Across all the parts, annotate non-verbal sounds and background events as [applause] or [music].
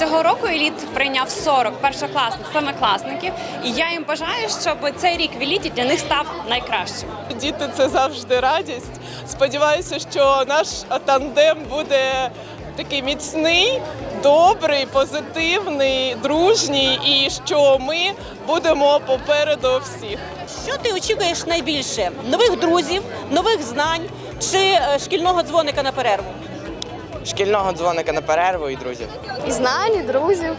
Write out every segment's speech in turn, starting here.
Цього року еліт прийняв 40 першокласних семикласників, і я їм бажаю, щоб цей рік в еліті для них став найкращим. Діти це завжди радість. Сподіваюся, що наш тандем буде такий міцний, добрий, позитивний, дружній, і що ми будемо попереду всіх. Що ти очікуєш найбільше? Нових друзів, нових знань чи е, шкільного дзвоника на перерву? Шкільного дзвоника на перерву і друзів. І знань, і друзів,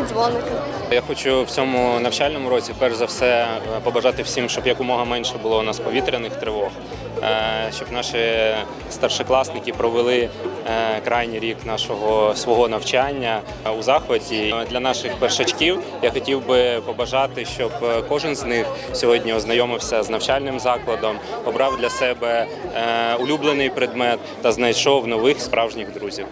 і дзвоника. Я хочу в цьому навчальному році, перш за все, е, побажати всім, щоб якомога менше було у нас повітряних тривог, щоб наші старшокласники провели е, крайній рік нашого свого навчання е, у захваті. Для наших першачків я хотів би побажати, щоб е, кожен з них сьогодні ознайомився з навчальним закладом, обрав для себе е, улюблений предмет та знайшов нових справжніх друзів.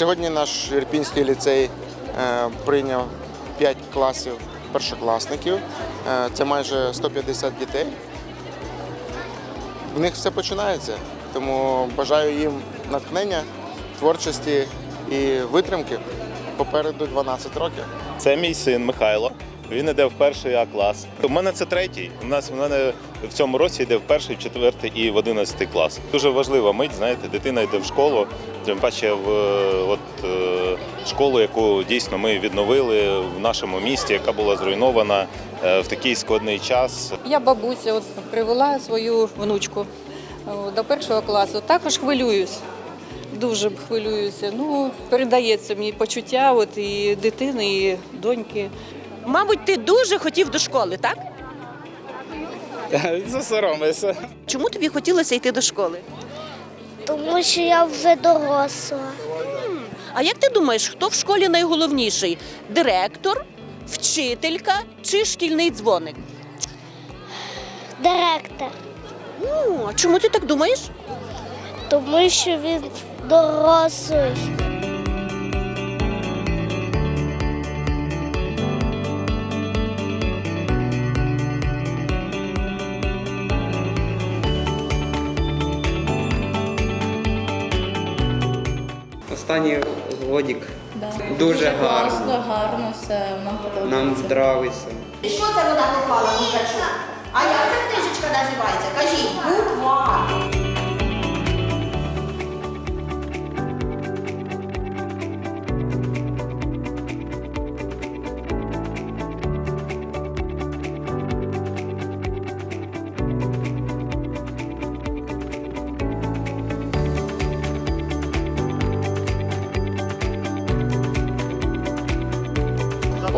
Сьогодні наш Ірпінський ліцей е, прийняв 5 класів першокласників. Е, Це майже 150 дітей. В них все починається, тому бажаю їм натхнення, творчості і витримки. Попереду 12 років. Це мій син Михайло. Він йде в перший А клас. У мене це третій. У нас в мене в цьому році йде в перший, четвертий і в одинадцятий клас. Дуже важлива мить, знаєте, дитина йде в школу, тим паче в е, от, е, школу, яку дійсно ми відновили в нашому місті, яка була зруйнована е, в такий складний час. Я бабуся от привела свою внучку до першого класу. Також хвилююсь. Дуже хвилююся. Ну, передається мені почуття от і дитини, і доньки. Мабуть, ти дуже хотів до школи, так? [laughs] Засоромився. Чому тобі хотілося йти до школи? Тому що я вже доросла. А як ти думаєш, хто в школі найголовніший? Директор, вчителька чи шкільний дзвоник? Директор. Ну, а чому ти так думаєш? Тому що він дорослий. Останній годік. Дуже гарно. Класно, гарно, все нам подобається. Нам нравиться. І що це вода музичку?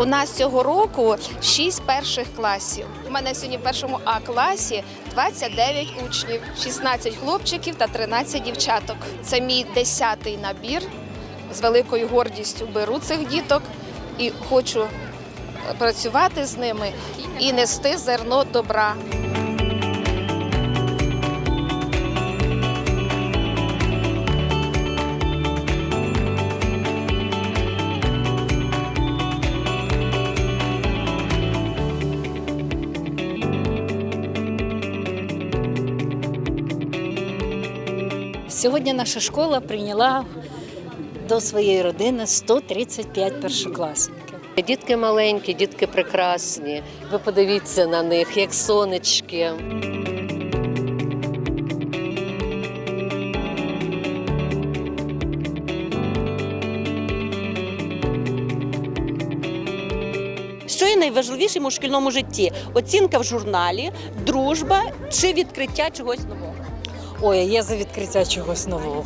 У нас цього року 6 перших класів. У мене сьогодні в першому А класі 29 учнів, 16 хлопчиків та 13 дівчаток. Це мій 10-й набір. З великою гордістю беру цих діток і хочу е, працювати з ними і нести зерно добра. Сьогодні наша школа прийняла до своєї родини 135 першокласників. Дітки маленькі, дітки прекрасні. Ви подивіться на них, як сонечки. Що є найважливішим у шкільному житті? Оцінка в журналі, дружба чи відкриття чогось нового? Ой, я за відкриття чогось нового.